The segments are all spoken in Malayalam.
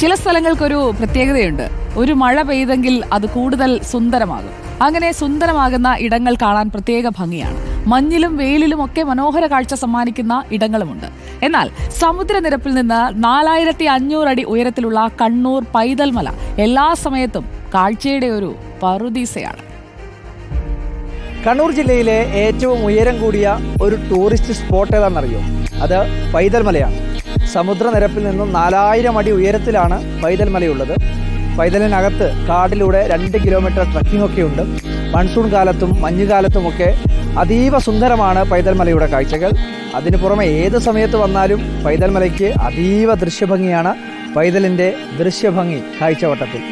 ചില സ്ഥലങ്ങൾക്കൊരു പ്രത്യേകതയുണ്ട്. ഒരു മഴ പെയ്തെങ്കിൽ അത് കൂടുതൽ സുന്ദരമാകും. അങ്ങനെ സുന്ദരമാകുന്ന ഇടങ്ങൾ കാണാൻ പ്രത്യേക ഭംഗിയാണ്. മഞ്ഞിലും വെയിലിലും ഒക്കെ മനോഹര കാഴ്ച സമ്മാനിക്കുന്ന ഇടങ്ങളുമുണ്ട്. എന്നാൽ സമുദ്രനിരപ്പിൽ നിന്ന് നാലായിരത്തി അഞ്ഞൂറ് അടി ഉയരത്തിലുള്ള കണ്ണൂർ പൈതൽ മല എല്ലാ സമയത്തും കാഴ്ചയുടെ ഒരു പറുദീസയാണ്. കണ്ണൂർ ജില്ലയിലെ ഏറ്റവും ഉയരം കൂടിയ ഒരു ടൂറിസ്റ്റ് സ്പോട്ട് ഏതാണെന്നറിയോ? അത് പൈതൽ മലയാണ് സമുദ്രനിരപ്പിൽ നിന്നും നാലായിരം അടി ഉയരത്തിലാണ് പൈതൽ മലയുള്ളത് പൈതലിനകത്ത് കാടിലൂടെ രണ്ട് കിലോമീറ്റർ ട്രക്കിംഗ് ഒക്കെ ഉണ്ട് മൺസൂൺ കാലത്തും മഞ്ഞുകാലത്തുമൊക്കെ അതീവ സുന്ദരമാണ് പൈതൽ മലയുടെ കാഴ്ചകൾ. അതിനു പുറമെ ഏത് സമയത്ത് വന്നാലും പൈതൽ മലയ്ക്ക് അതീവ ദൃശ്യഭംഗിയാണ് പൈതലിന്റെ ദൃശ്യഭംഗി കാഴ്ചവട്ടത്തിൽ.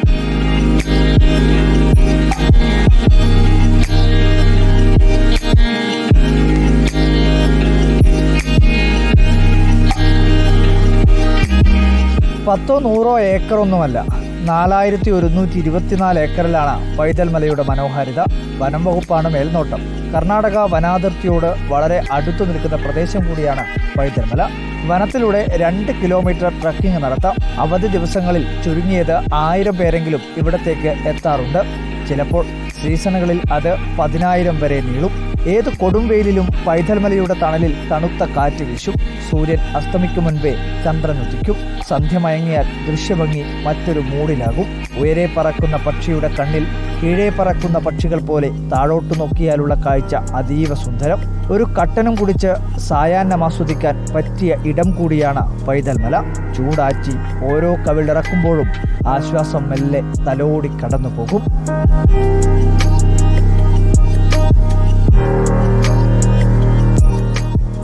പത്തോ നൂറോ ഏക്കറൊന്നുമല്ല. നാലായിരത്തി ഒരുന്നൂറ്റി ഇരുപത്തിനാല് ഏക്കറിലാണ് പൈതൽ മലയുടെ മനോഹാരിത. വനം വകുപ്പാണ് മേൽനോട്ടം. കർണാടക വനാതിർത്തിയോട് വളരെ അടുത്തു നിൽക്കുന്ന പ്രദേശം കൂടിയാണ് പൈതൽ മല വനത്തിലൂടെ രണ്ട് കിലോമീറ്റർ ട്രക്കിംഗ് നടത്താം. അവധി ദിവസങ്ങളിൽ ചുരുങ്ങിയത് ആയിരം പേരെങ്കിലും ഇവിടത്തേക്ക് എത്താറുണ്ട്. ചിലപ്പോൾ സീസണുകളിൽ അത് പതിനായിരം വരെ നീളും. ഏത് കൊടും വെയിലിലും പൈതൽമലയുടെ തണലിൽ തണുത്ത കാറ്റ് വീശും. സൂര്യൻ അസ്തമിക്കും മുൻപേ ചന്ദ്രൻ ഉദിക്കും. സന്ധ്യ മയങ്ങിയാൽ ദൃശ്യഭംഗി മറ്റൊരു മൂടിലാകും. ഉയരെ പറക്കുന്ന പക്ഷിയുടെ കണ്ണിൽ കീഴേ പറക്കുന്ന പക്ഷികൾ പോലെ താഴോട്ട് നോക്കിയാലുള്ള കാഴ്ച അതീവ സുന്ദരം. ഒരു കട്ടനും കുടിച്ച് സായാഹ്നം ആസ്വദിക്കാൻ പറ്റിയ ഇടം കൂടിയാണ് പൈതൽമല. ചൂടാച്ചി ഓരോ കവിളിറക്കുമ്പോഴും ആശ്വാസം മെല്ലെ തലോടി കടന്നു പോകും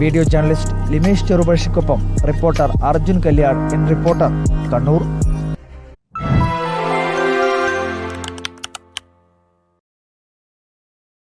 video journalist Limesh ചെറുപഴശിക്കൊപ്പം reporter Arjun Kalyan in reporter Kannur.